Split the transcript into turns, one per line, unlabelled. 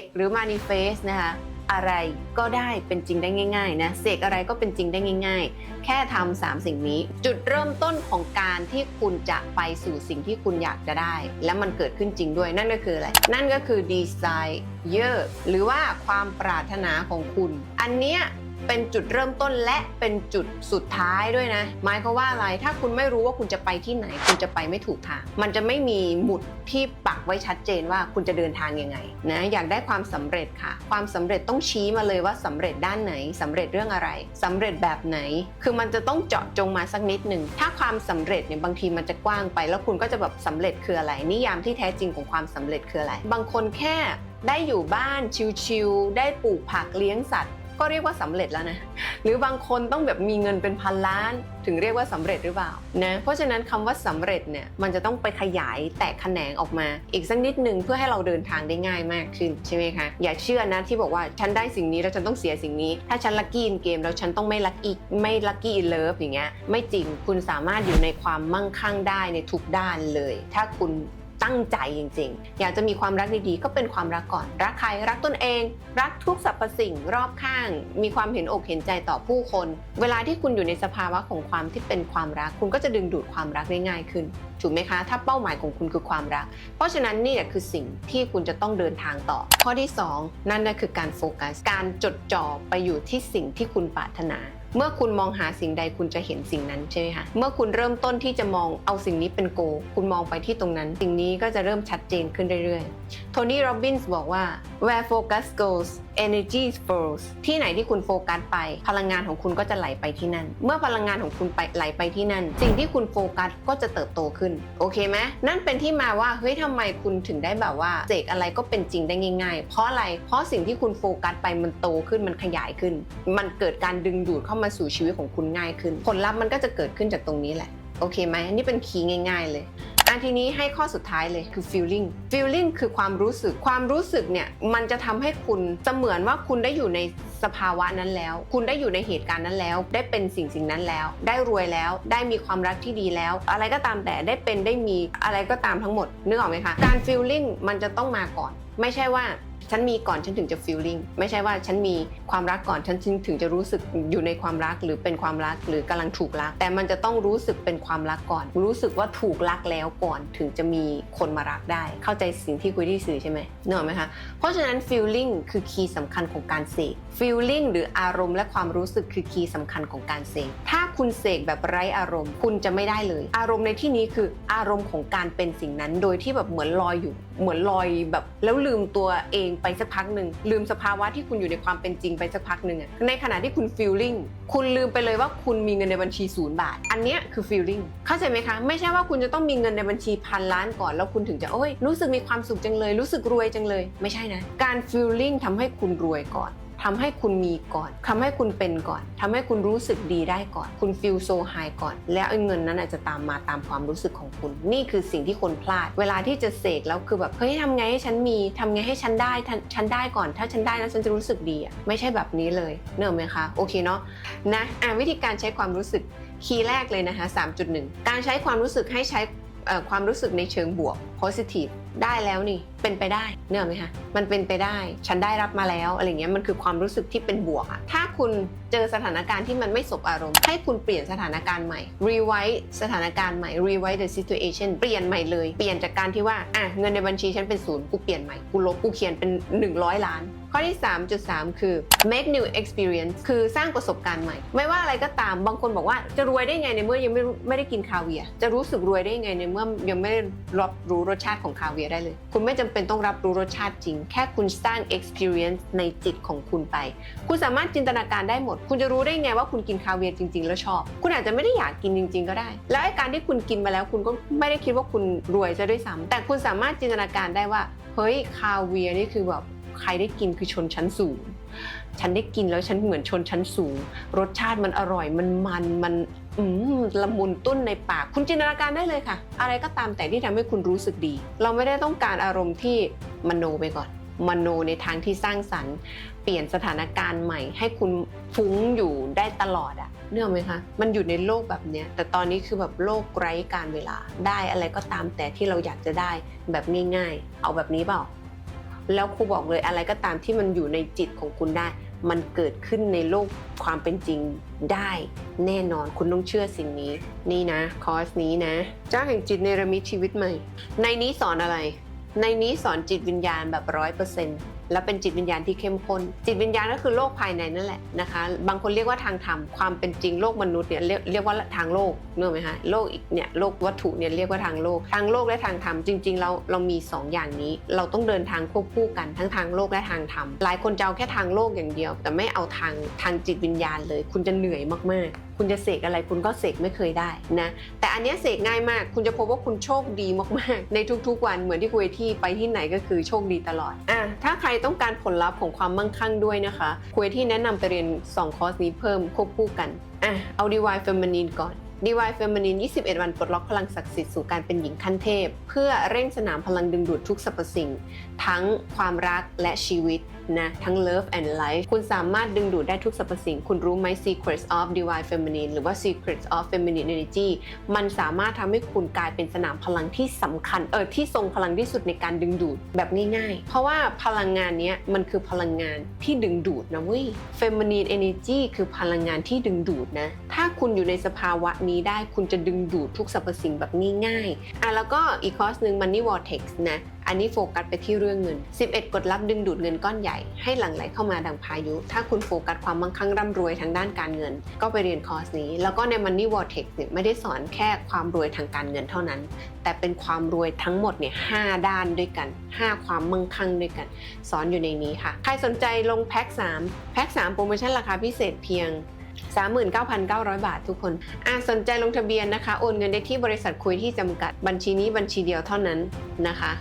กหรือ manifest นะคะอะไรก็ได้เป็นจริงได้ง่ายๆนะเสกอะไรก็เป็นจริงได้ง่าย ๆ แค่ทำสามสิ่งนี้ จุดเริ่มต้นของการที่คุณจะไปสู่สิ่งที่คุณอยากจะได้ และมันเกิดขึ้นจริงด้วยนั่นก็คืออะไร นั่นก็คือ desire หรือว่าความปรารถนาของคุณ อันเนี้ย เป็นจุดเริ่มต้นและเป็นจุดสุดท้ายด้วยนะหมายความว่าอะไรถ้าคุณไม่รู้ว่าคุณจะไปที่ไหน คุณจะไปไม่ถูกทาง มันจะไม่มีหมุดที่ปักไว้ชัดเจนว่าคุณจะเดินทางยังไงนะอยากได้ความสำเร็จค่ะ ความสำเร็จต้องชี้มาเลยว่าสำเร็จด้านไหนสำเร็จเรื่องอะไรสำเร็จแบบไหน คือมันจะต้องเจาะจงมาสักนิดหนึ่งถ้าความสำเร็จเนี่ยบางทีมันจะกว้างไป แล้วคุณก็จะแบบสำเร็จคืออะไร นิยามที่แท้จริงของความสำเร็จคืออะไร บางคนแค่ได้อยู่บ้านชิลๆได้ปลูกผักเลี้ยงสัตว์ ก็เรียกว่าสำเร็จแล้วนะหรือบางคนต้องแบบมีเงินเป็นพันล้าน ถึงเรียกว่าสำเร็จหรือเปล่านะเพราะฉะนั้นคำว่าสำเร็จเนี่ยมันจะต้องไปขยายแตกแขนงออกมา อีกสักนิดหนึ่งเพื่อให้เราเดินทางได้ง่ายมากขึ้นใช่ไหมคะอย่าเชื่อนะที่บอกว่าฉันได้สิ่งนี้แล้วฉันต้องเสียสิ่งนี้ ถ้าฉันลัคกี้อินเกมแล้วฉันต้องไม่ลัคกี้ไม่ลัคกี้อินเลิฟอย่างเงี้ยไม่จริงคุณสามารถอยู่ในความมั่งคั่งได้ในทุกด้านเลย ถ้าคุณ ตั้งใจจริง ๆ อยากจะมีความรักดีๆ ก็เป็นความรักก่อน รักใครรักตนเอง รักทุกสรรพสิ่งรอบข้าง มีความเห็นอกเห็นใจต่อผู้คน เวลาที่คุณอยู่ในสภาวะของความที่เป็นความรัก คุณก็จะดึงดูดความรักได้ง่ายขึ้นถูกไหมคะ ถ้าเป้าหมายของคุณคือความรัก เพราะฉะนั้นนี่แหละคือสิ่งที่คุณจะต้องเดินทางต่อ ข้อที่ 2 นั่นก็คือการโฟกัสการจดจ่อไปอยู่ที่สิ่งที่คุณปรารถนา เมื่อคุณมองหาสิ่งใดคุณจะเห็นสิ่งนั้นใช่ไหมคะเมื่อคุณเริ่มต้นที่จะมองเอาสิ่งนี้เป็นโก คุณมองไปที่ตรงนั้น สิ่งนี้ก็จะเริ่มชัดเจนขึ้นเรื่อยๆโทนี่โรบินส์บอกว่า where focus goes energy flows ที่ไหนที่คุณโฟกัสไป พลังงานของคุณก็จะไหลไปที่นั่น เมื่อพลังงานของคุณไปไหลไปที่นั่น สิ่งที่คุณโฟกัสก็จะเติบโตขึ้น โอเคไหมนั่นเป็นที่มาว่าเฮ้ยทำไมคุณถึงได้แบบว่าเสกอะไรก็เป็นจริงได้ง่าย ๆ เพราะอะไรเพราะสิ่งที่คุณโฟกัสไปมันโตขึ้นมันขยายขึ้น มันเกิดการดึงดูดเข้ามาสู่ชีวิตของคุณง่ายขึ้น ผลลัพธ์มันก็จะเกิดขึ้นจากตรงนี้แหละ โอเคไหมอันนี่เป็นคีย์ง่าย ๆ เลยอันทีนี้ให้ข้อสุดท้ายเลยคือ feeling feeling คือความรู้สึก ความรู้สึกเนี่ยมันจะทำให้คุณเสมือนว่าคุณได้อยู่ในสภาวะนั้นแล้ว คุณได้อยู่ในเหตุการณ์นั้นแล้ว ได้เป็นสิ่งสิ่งนั้นแล้ว ได้รวยแล้ว ได้มีความรักที่ดีแล้ว อะไรก็ตามแต่ได้เป็นได้มีอะไรก็ตามทั้งหมดนึกออกไหมคะ การ feeling มันจะต้องมาก่อน ไม่ใช่ว่า ฉันมีก่อนฉันถึงจะ feeling ไม่ใช่ว่าฉันมีความรักก่อนฉันถึงจะรู้สึกอยู่ในความรักหรือเป็นความรักหรือกำลังถูกรัก แต่มันจะต้องรู้สึกเป็นความรักก่อน รู้สึกว่าถูกรักแล้วก่อนถึงจะมีคนมารักได้ เข้าใจสิ่งที่คุยที่สื่อใช่ไหมเนกอะไหมคะเพราะฉะนั้น feeling คือคีย์สำคัญของการเสก feeling หรืออารมณ์และความรู้สึกคือคีย์สำคัญของการเสกถ้า คุณเสกแบบไร้อารมณ์ คุณจะไม่ได้เลย อารมณ์ในที่นี้คืออารมณ์ของการเป็นสิ่งนั้น โดยที่แบบเหมือนลอยอยู่ เหมือนลอยแบบ แล้วลืมตัวเองไปสักพักหนึ่งลืมสภาวะที่คุณอยู่ในความเป็นจริงไปสักพักหนึ่งอะในขณะที่คุณ feeling คุณลืมไปเลยว่าคุณมีเงินในบัญชีศูนย์บาท อันเนี้ยคือ feeling เข้าใจไหมคะ ไม่ใช่ว่าคุณจะต้องมีเงินในบัญชีพันล้านก่อนแล้วคุณถึงจะโอ้ยรู้สึกมีความสุขจังเลย รู้สึกรวยจังเลย ไม่ใช่นะ การ feeling ทำให้คุณรวยก่อน ทำให้คุณมีก่อนทำให้คุณเป็นก่อนทำให้คุณรู้สึกดีได้ก่อน คุณฟีลโซไฮก่อน แล้วไอ้เงินนั้นอาจจะตามมาตามความรู้สึกของคุณ นี่คือสิ่งที่คนพลาด เวลาที่จะเสกแล้วคือแบบเฮ้ยทำไงให้ฉันมีทำไงให้ฉันได้ฉันได้ก่อน ถ้าฉันได้แล้วฉันจะรู้สึกดีอะไม่ใช่แบบนี้เลยเนอะไหมคะโอเคเนาะนะอะวิธีการใช้ความรู้สึกคีย์แรกเลยนะคะ3.1 การใช้ความรู้สึกให้ใช้ความรู้สึกในเชิงบวก positive ได้แล้วนี่เป็นไปได้เนกอะไหมคะมันเป็นไปได้ ฉันได้รับมาแล้วอะไรเงี้ยมันคือความรู้สึกที่เป็นบวกอะถ้าคุณเจอสถานการณ์ที่มันไม่สบอารมณ์ ให้คุณเปลี่ยนสถานการณ์ใหม่ rewrite สถานการณ์ใหม่ rewrite the situation เปลี่ยนใหม่เลย เปลี่ยนจากการที่ว่าอะเงินในบัญชีฉันเป็นศูนย์กูเปลี่ยนใหม่กูลบกูเขียนเป็น 100 ล้านข้อที่ 3.3 คือ make new experience คือสร้างประสบการณ์ใหม่ ไม่ว่าอะไรก็ตาม บางคนบอกว่าจะรวยได้ไงในเมื่อยังไม่ไม่ได้กินคาเวีย จะรู้สึกรวยได้ไงในเมื่อยังไม่รับรู้รสชาติของคาเวียร์ได้เลย คุณไม่จำเป็นต้องรับรู้รสชาติจริง แค่คุณสร้าง experience ในจิตของคุณไป คุณสามารถจินตนาการได้หมด คุณจะรู้ได้ไงว่าคุณกินคาเวียร์จริง ๆ แล้วชอบ คุณอาจจะไม่ได้อยากกินจริง ๆ ก็ได้ แล้วไอ้การที่คุณกินมาแล้วคุณก็ไม่ได้คิดว่าคุณรวยซะด้วยซ้ำแต่คุณสามารถจินตนาการได้ว่าเฮ้ยคาเวียร์นี่คือแบบใครได้กินคือชนชั้นสูง ฉันได้กินแล้วฉันเหมือนชนชั้นสูง รสชาติมันอร่อยมันมันมัน อืมละมุนตุ้นในปาก คุณจินตนาการได้เลยค่ะ อะไรก็ตามแต่ที่ทำให้คุณรู้สึกดี เราไม่ได้ต้องการอารมณ์ที่มโนไปก่อน มโนในทางที่สร้างสรรค์ เปลี่ยนสถานการณ์ใหม่ ให้คุณฟุ้งอยู่ได้ตลอดอะเนื่องไหมคะ มันอยู่ในโลกแบบเนี้ยแต่ตอนนี้คือแบบโลกไร้การเวลา ได้อะไรก็ตามแต่ที่เราอยากจะได้แบบง่าย ๆ เอาแบบนี้เปล่า แล้วครูบอกเลยอะไรก็ตามที่มันอยู่ในจิตของคุณได้ มันเกิดขึ้นในโลกความเป็นจริงได้แน่นอนคุณต้องเชื่อสิ่งนี้ นี่นะ คอร์สนี้นะ เจ้าแห่งจิตเนรมิตชีวิตใหม่ ในนี้สอนอะไร ในนี้สอนจิตวิญญาณแบบร้อยเปอร์เซ็นต์ และเป็นจิตวิญญาณที่เข้มข้นจิตวิญญาณก็คือโลกภายในนั่นแหละนะคะบางคนเรียกว่าทางธรรมความเป็นจริงโลกมนุษย์เนี่ยเรียกว่าทางโลกเนกไหมคะโลกอีกเนี่ยโลกวัตถุเนี่ยเรียกว่าทางโลก ทางโลกและทางธรรมจริง ๆ เราเรามีสองอย่างนี้ เราต้องเดินทางควบคู่กันทั้งทางโลกและทางธรรมหลายคนจะเอาแค่ทางโลกอย่างเดียว แต่ไม่เอาทางทางจิตวิญญาณเลย คุณจะเหนื่อยมากๆ คุณจะเสกอะไรคุณก็เสกไม่เคยได้นะ แต่อันนี้เสกง่ายมาก คุณจะพบว่าคุณโชคดีมากๆ ในทุกๆวันเหมือนที่คุยที่ไปที่ไหนก็คือโชคดีตลอดอะถ้าใครต้องการผลลัพธ์ของความมั่งคั่งด้วยนะคะคุยที่แนะนำไปเรียน 2 คอร์สนี้เพิ่มควบคู่กันอะเอาดีวายเฟมินีนก่อน Divine Feminine 21 วันปลดล็อกพลังศักดิ์สิทธิ์สู่การเป็นหญิงขั้นเทพ เพื่อเร่งสนามพลังดึงดูดทุกสรรพสิ่ง ทั้งความรักและชีวิตนะ ทั้ง love and life คุณสามารถดึงดูดได้ทุกสรรพสิ่ง คุณรู้ไหม secrets of divine feminine หรือว่า secrets of feminine energy มันสามารถทำให้คุณกลายเป็นสนามพลังที่สำคัญ เออ ที่ทรงพลังที่สุดในการดึงดูดแบบง่ายๆ เพราะว่าพลังงานนี้มันคือพลังงานที่ดึงดูดนะเว้ย feminine energy คือพลังงานที่ดึงดูดนะ ถ้าคุณอยู่ในสภาวะนี้ได้คุณจะดึงดูดทุกสรรพสิ่งแบบง่ายๆอะแล้วก็อีกคอร์สหนึ่ง money vortex นะอันนี้โฟกัสไปที่เรื่องเงิน 11 กฎลับดึงดูดเงินก้อนใหญ่ให้หลั่งไหลเข้ามาดังพายุ ถ้าคุณโฟกัสความมั่งคั่งร่ำรวยทางด้านการเงิน ก็ไปเรียนคอร์สนี้ แล้วก็ใน Money Vortex เนี่ยไม่ได้สอนแค่ความรวยทางการเงินเท่านั้น แต่เป็นความรวยทั้งหมดเนี่ยห้าด้านด้วยกัน 5 ความมั่งคั่งด้วยกัน สอนอยู่ในนี้ค่ะ ใครสนใจลงแพ็ค3แพ็ค3โปรโมชั่นราคาพิเศษเพียง 39,900 บาททุกคนอะสนใจลงทะเบียนนะคะ โอนเงินได้ที่บริษัทคุยที่จำกัดบัญชีนี้บัญชีเดียวเท่านั้นนะคะ